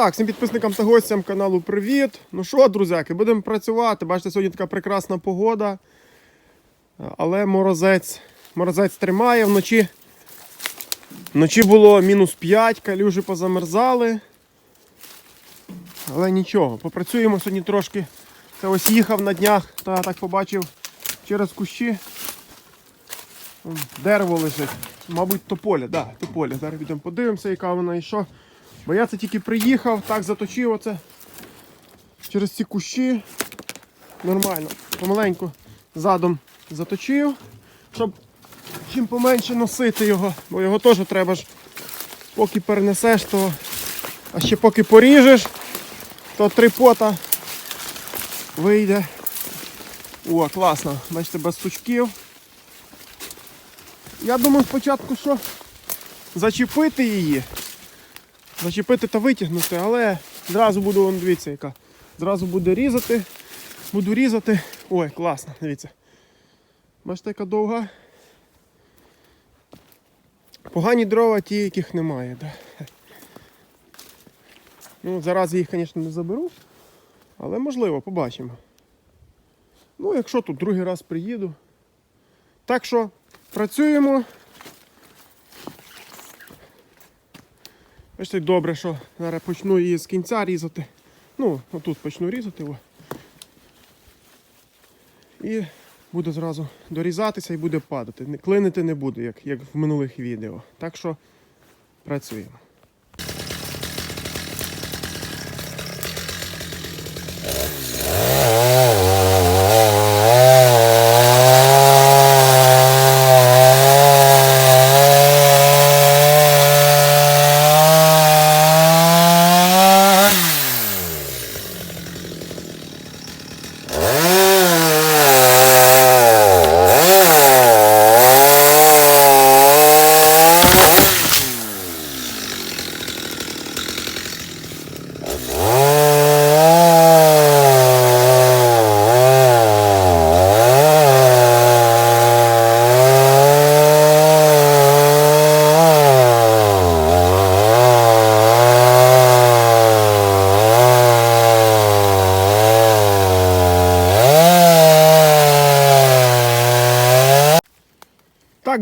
так, всім підписникам та гостям каналу привіт. Ну що, друзяки, будемо працювати. Бачите, сьогодні така прекрасна погода. Але морозець, морозець тримає вночі. Вночі було мінус 5, калюжі позамерзали. Але нічого, попрацюємо сьогодні трошки. Це ось їхав на днях та так побачив через кущі. Дерево лежить. Мабуть, тополя, да, тополя. Зараз підемо подивимося, яка вона і що. Бо я це тільки приїхав, так заточив оце через ці кущі. Нормально. Помаленьку задом заточив, щоб чим поменше носити його, бо його теж треба ж, поки перенесеш, то а ще поки поріжеш, то три пота вийде. О, класно. Бачите, без сучків. Я думав спочатку, що зачепити її. Зачепити та витягнути, але зразу буду, вон, дивіться, яка. Зразу буде різати. Буду різати. Ой, класно, дивіться. Бачите, яка довга. Погані дрова ті, яких немає. Да. Ну, зараз їх, звісно, не заберу, але можливо, побачимо. Ну, якщо тут другий раз приїду. Так що працюємо. Бачите, добре, що зараз почну її з кінця різати. Ну, отут почну різати. О. І буде зразу дорізатися і буде падати. Клинити не буде, як, як в минулих відео. Так що працюємо.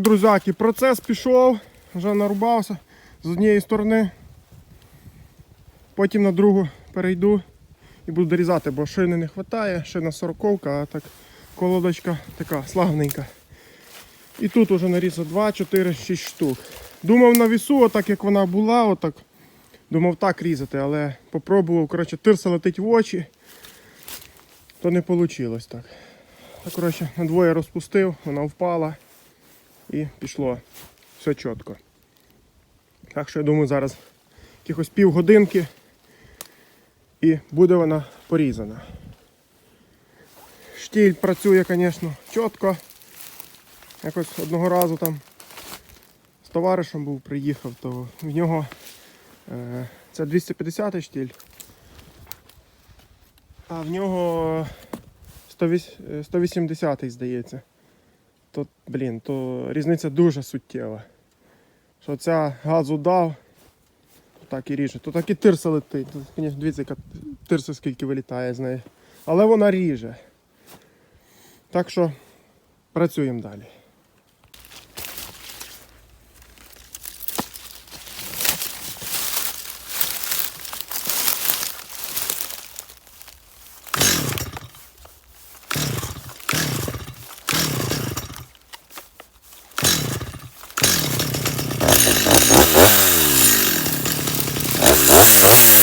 Друзяки, процес пішов, вже нарубався з однієї сторони. Потім на другу перейду і буду дорізати, бо шини не вистачає, шина сороковка, а так колодочка така славненька. І тут уже нарізав 2, 4, 6 штук. Думав на вісу, отак як вона була, отак. Думав так різати, але попробував, коротше, тирса летить в очі, то не вийшло так. Так, коротше, надвоє розпустив, вона впала і пішло все чітко. Так що я думаю, зараз якихось півгодинки і буде вона порізана. Штіль працює, звісно, чітко. Якось одного разу там з товаришем був, приїхав, то в нього е, це 250 штіль, а в нього 108 180 здається то, блін, то різниця дуже суттєва. Що ця газу дав, так і ріже. То так і тирса летить. Тут, звісно, дивіться, яка тирса скільки вилітає з неї. Але вона ріже. Так що працюємо далі. you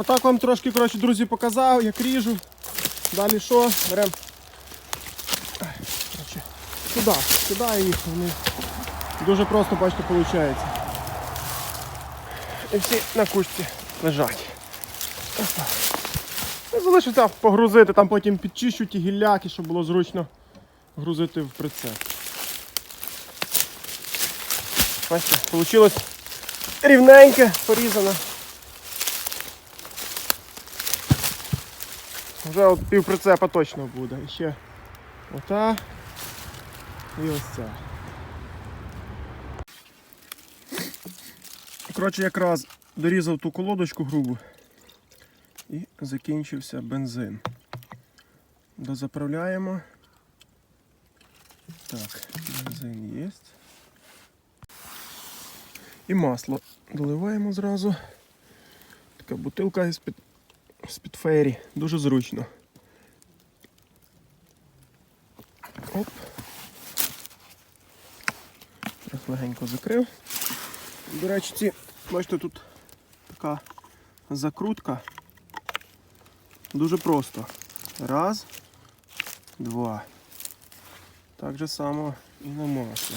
Отак вам трошки, коротше, друзі, показав, як ріжу. Далі що? Беремо. Сюди, сюди їх. Вони дуже просто, бачите, виходить. І всі на кучці лежать. Залишиться погрузити, там потім підчищу ті гілляки, щоб було зручно грузити в прицеп. Бачите, вийшло рівненьке, порізано. Вже от пів прицепа точно буде. І ще ота і ось ця. Коротше, якраз дорізав ту колодочку грубу і закінчився бензин. Дозаправляємо. Так, бензин є. І масло доливаємо зразу. Така бутилка із-під з-під фейрі. Дуже зручно. Оп. Трохи легенько закрив. До речі, ці, бачите, тут така закрутка. Дуже просто. Раз, два. Так же само і на масло.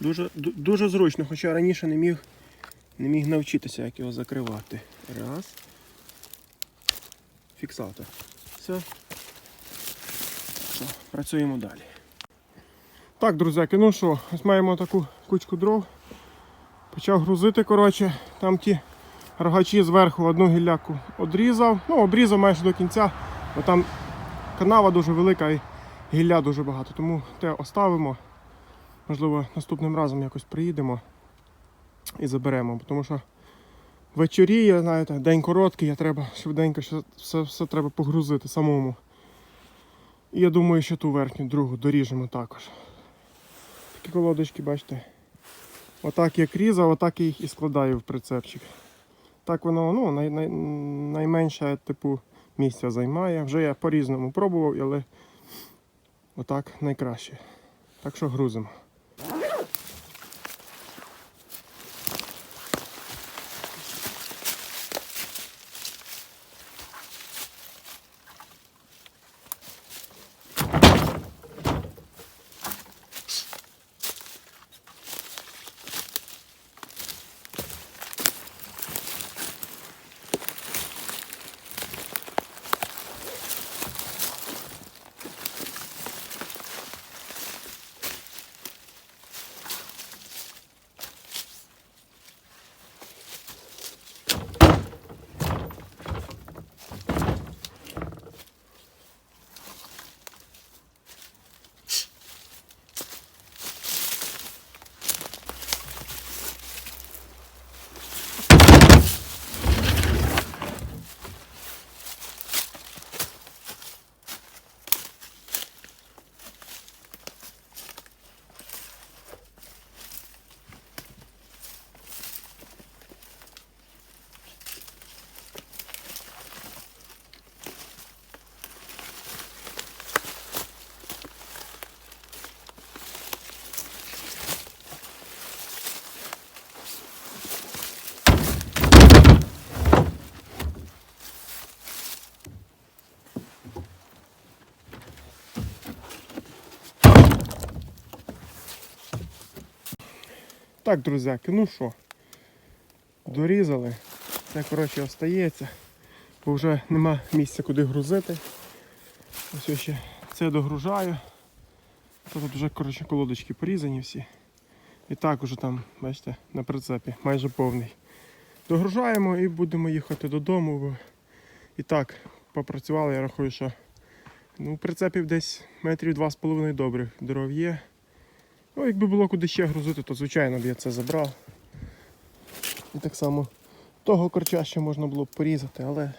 Дуже, дуже зручно, хоча раніше не міг, не міг навчитися, як його закривати. Раз. Фіксатор. Все. Що, працюємо далі. Так, друзяки, ну що, ось маємо таку кучку дров. Почав грузити, коротше, там ті рогачі зверху одну гілляку одрізав. Ну, обрізав майже до кінця, бо там канава дуже велика і гілля дуже багато. Тому те оставимо. Можливо, наступним разом якось приїдемо і заберемо. Тому що вечоріє, знаєте, день короткий, я треба швиденько все, все треба погрузити самому. І я думаю, що ту верхню другу доріжемо також. Такі колодочки, бачите. Отак як різав, отак я їх і складаю в прицепчик. Так воно ну, най, най, найменше типу, місця займає. Вже я по-різному пробував, але отак найкраще. Так що грузимо. Так, друзяки, ну що, дорізали. Це, коротше, остається, бо вже нема місця куди грузити. Ось ще це догружаю. Тут вже коротше, колодочки порізані всі. І так уже там, бачите, на прицепі майже повний. Догружаємо і будемо їхати додому. Бо і так, попрацювали, я рахую, що ну, прицепів десь метрів два з половиною добрих дров є. Ну, якби було куди ще грузити, то звичайно б я це забрав. І так само того корча ще можна було б порізати, але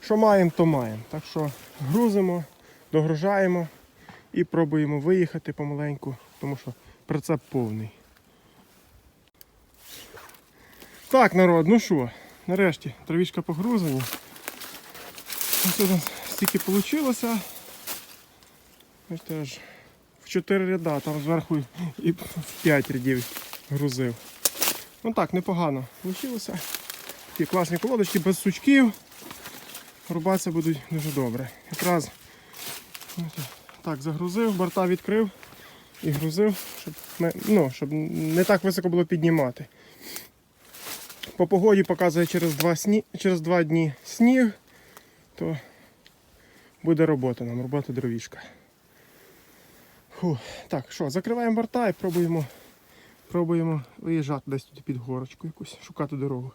що маємо, то маємо. Так що грузимо, догружаємо і пробуємо виїхати помаленьку, тому що прицеп повний. Так, народ, ну що, нарешті травішка погрузені. Ось у нас стільки вийшло. Бачите, аж в 4 ряда, там зверху і в 5 рядів грузив. Ну так, непогано вийшло. Такі класні колодочки без сучків. Рубатися будуть дуже добре. Якраз так загрузив, борта відкрив і грузив, щоб не, ну, щоб не так високо було піднімати. По погоді показує через два, сні... через два дні сніг, то буде робота нам, робота дровішка. Фу. Так, що, закриваємо борта і пробуємо, пробуємо виїжджати десь тут під горочку якусь, шукати дорогу.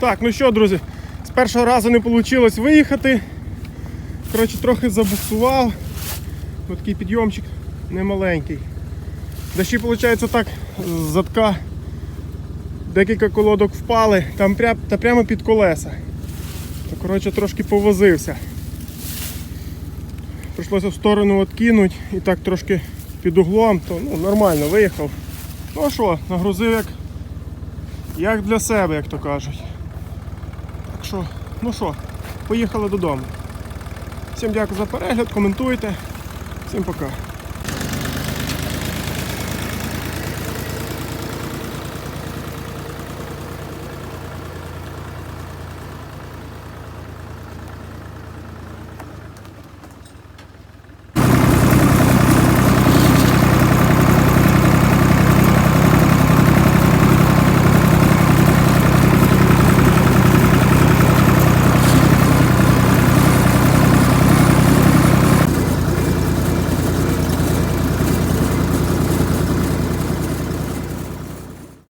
Так, ну що, друзі, з першого разу не вийшло виїхати. Коротше, трохи забуксував. Ось такий підйомчик немаленький. Дощі, виходить, так, з задка декілька колодок впали, там пря... та прямо під колеса. То, коротше, трошки повозився. Прийшлося в сторону відкинути і так трошки під углом, то ну, нормально виїхав. Ну а що, нагрузив як, як для себе, як то кажуть. Що, ну що, поїхали додому. Всім дякую за перегляд, коментуйте. Всім пока.